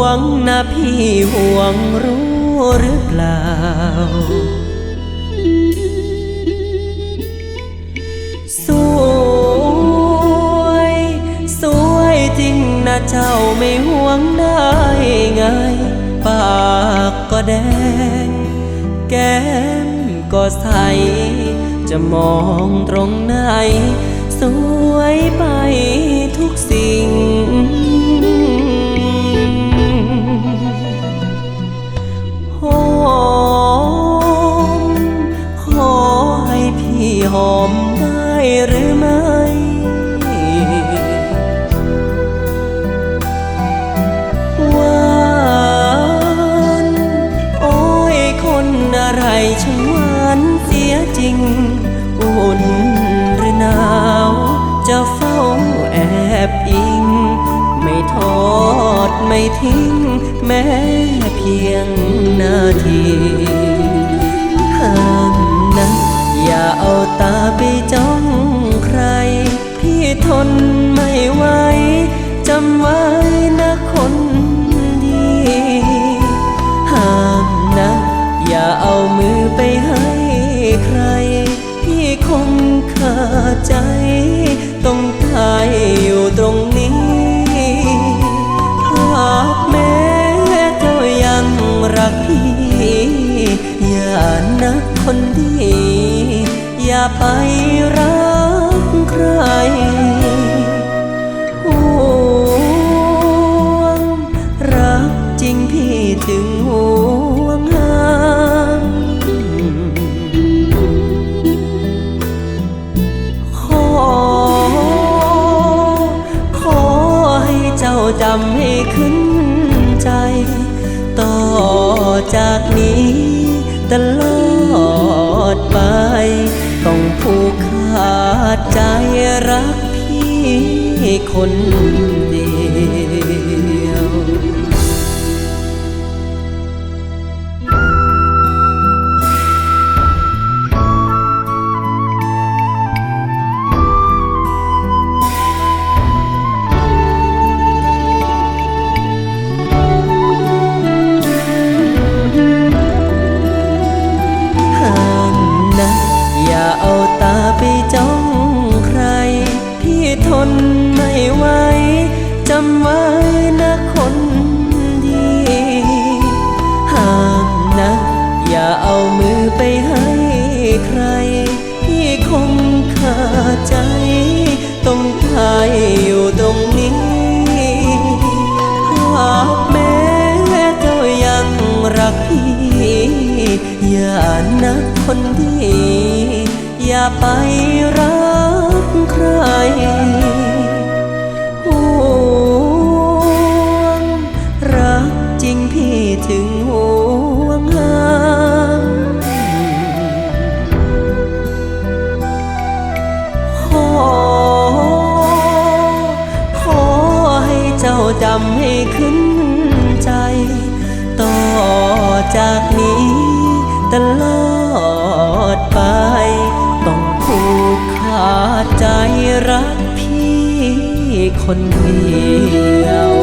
วงนะพี่ห่วงรู้หรือเปล่า สวย สวยจริงนะเจ้าไม่ห่วงได้ไง ปากก็แดง แก้มก็ใส จะมองตรงไหน สวยไป ไม่ทิ้งแม้เพียงนาทีห้ามนะอย่าเอาตาไปจ้อง นะคนดี อย่าไปรักใครห่วงรักจริงพี่ถึงห่วงห้ามขอ ขอให้เจ้าจำให้ขึ้น ตลอดไป ต้องผูกขาดใจรักพี่คนเดียว อย่านะคนดี อย่าไปรักใครห่วงรักจริงพี่ถึงห่วงหาขอ ขอให้เจ้าจำให้ขึ้นใจ ต่อจาก คนเดียว